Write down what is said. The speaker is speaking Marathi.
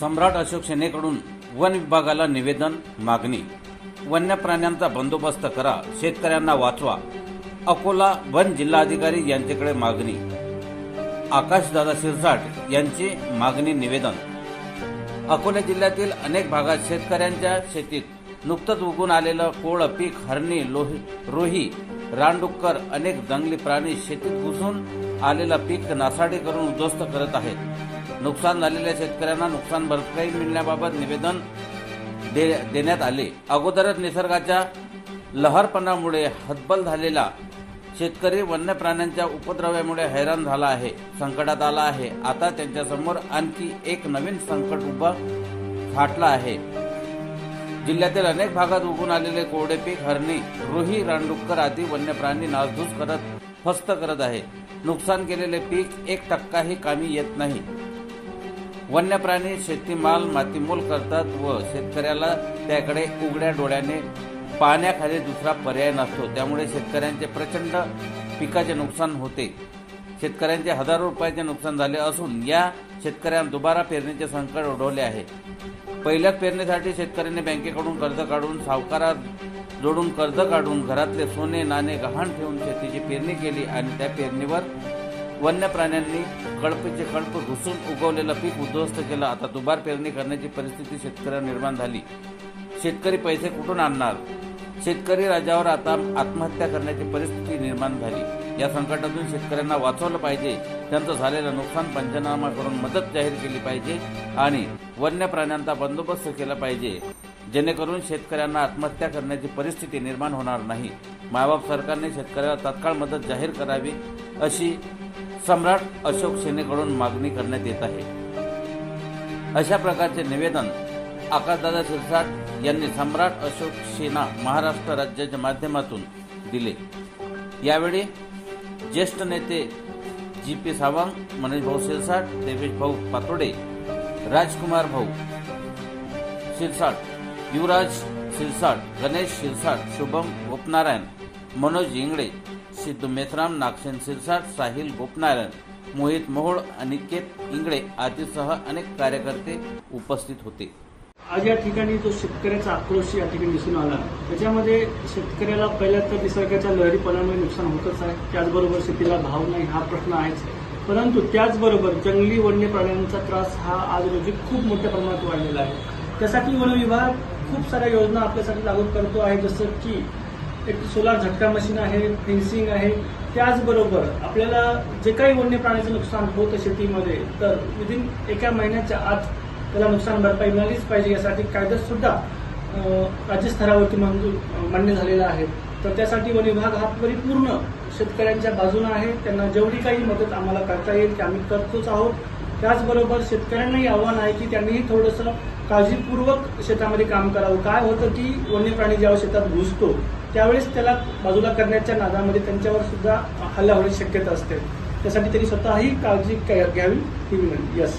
सम्राट अशोक सेनेकडून वन विभागाला निवेदन मागणी. वन्य प्राण्यांचा बंदोबस्त करा शेतकऱ्यांना वाचवा. अकोला वन जिल्हाधिकारी यांच्याकडे मागणी. आकाशदादा शिरसाट यांची मागणी निवेदन. अकोला जिल्ह्यातील अनेक भागात शेतकऱ्यांच्या शेतीत नुकतंच उगून आलेलं कोळ पीक हरणी लोही रोही रानडुक्कर अनेक जंगली प्राणी शेतीत घुसून आलेलं पीक नासाडी करून उद्ध्वस्त करत आहेत. नुकसान झालेल्या शेतकऱ्यांना नुकसान भरपाई मिळण्याबाबत निवेदन दे- देण्यात आले. अगोदरच निसर्गाच्या लहरपणामुळे हतबल झालेला शेतकरी वन्य प्राण्यांच्या उपद्रव्यामुळे हैराण झाला आहे संकटात आला आहे. आता त्यांच्यासमोर आणखी एक नवीन संकट उभं फाटलं आहे. जिल्ह्यातील अनेक भागात उगून आलेले कोरडे पीक हरणी रुही रानडुक्कर आदी वन्य प्राणी नासधूस करत फस्त करत आहे. नुकसान केलेले पीक एक टक्काही कामी येत नाही. वन्य प्राणी शेतीमाल मातीमोल करतात व शेतकऱ्याला त्याकडे उघड्या डोळ्याने पाण्याखाली दुसरा पर्याय नसतो. त्यामुळे शेतकऱ्यांचे प्रचंड पिकाचे नुकसान होते. शेतकऱ्यांचे हजारो रुपयाचे नुकसान झाले असून या शेतकऱ्यांना दुबारा पेरणीचे संकट ओढवले आहे. पहिल्याच पेरणीसाठी शेतकऱ्यांनी बँकेकडून कर्ज काढून सावकारात जोडून कर्ज काढून घरातले सोने नाणे गहाण ठेवून शेतीची पेरणी केली आणि त्या पेरणीवर वन्य प्राण्यांनी कळपीचे कळप घुसून उगवलेलं पीक उद्ध्वस्त केलं. आता दुबार पेरणी करण्याची परिस्थिती शेतकऱ्यांना निर्माण झाली. शेतकरी पैसे कुठून आणणार? शेतकरी राजावर आता आत्महत्या करण्याची परिस्थिती निर्माण झाली. या संकटातून शेतकऱ्यांना वाचवलं पाहिजे. त्यांचं झालेलं नुकसान पंचनामा करून मदत जाहीर केली पाहिजे आणि वन्य प्राण्यांचा बंदोबस्त केला पाहिजे. जेणेकरून शेतकऱ्यांना आत्महत्या करण्याची परिस्थिती निर्माण होणार नाही. मायबाप सरकारने शेतकऱ्याला तात्काळ मदत जाहीर करावी अशी सम्राट अशोक सेनेकडून मागणी करण्यात येत आहे. अशा प्रकारचे निवेदन आकाशदादा शिरसाट यांनी सम्राट अशोक सेना महाराष्ट्र राज्याच्या माध्यमातून दिले. यावेळी ज्येष्ठ नेते जी पी सावंत मनीष भाऊ शिरसाट देवेश भाऊ पातोडे राजकुमार भाऊ शिरसाट युवराज शिरसाट गणेश शिरसाट शुभम गोपनारायण मनोज इंगळे सिद्धू मेथराम नागसेन सिरसाट साहिल गोपनारायण मोहित मोहोळ अनिकेत इंगळे आदीसह अनेक कार्यकर्ते उपस्थित होते. आज या ठिकाणी जो शेतकऱ्याचा आक्रोश या ठिकाणी दिसून आला त्याच्यामध्ये शेतकऱ्याला पहिल्या तर निसर्गाच्या लहरीपणामुळे नुकसान होतच आहे त्याचबरोबर शेतीला भाव नाही हा प्रश्न आहेच. परंतु त्याचबरोबर जंगली वन्य प्राण्यांचा त्रास हा आज रोजी खूप मोठ्या प्रमाणात वाढलेला आहे. त्यासाठी वन विभाग खूप साऱ्या योजना आपल्यासाठी लागू करतो आहे जसं की एक सोलार झटका मशीन आहे फेन्सिंग आहे. त्याचबरोबर आपल्याला जे काही वन्य प्राण्याचं नुकसान होतं शेतीमध्ये तर विदिन एका महिन्याच्या आत त्याला नुकसान भरपाई मिळालीच पाहिजे. यासाठी कायदासुद्धा राज्यस्तरावरती मंजूर मान्य झालेला आहे. तर त्यासाठी वन विभाग हा परिपूर्ण शेतकऱ्यांच्या बाजूने आहे. त्यांना जेवढी काही मदत आम्हाला करता येईल ते आम्ही करतोच आहोत. त्याचबरोबर शेतकऱ्यांनाही आव्हान आहे की त्यांनीही थोडंसं काळजीपूर्वक शेतामध्ये काम करावं. काय होतं की वन्य प्राणी ज्यावेळेस शेतात घुसतो त्यावेळेस त्याला बाजूला करण्याच्या नादामध्ये त्यांच्यावर सुद्धा हल्ला होण्याची शक्यता असते. त्यासाठी त्यांनी स्वतःही काळजी घ्यावी ही विनंती. यस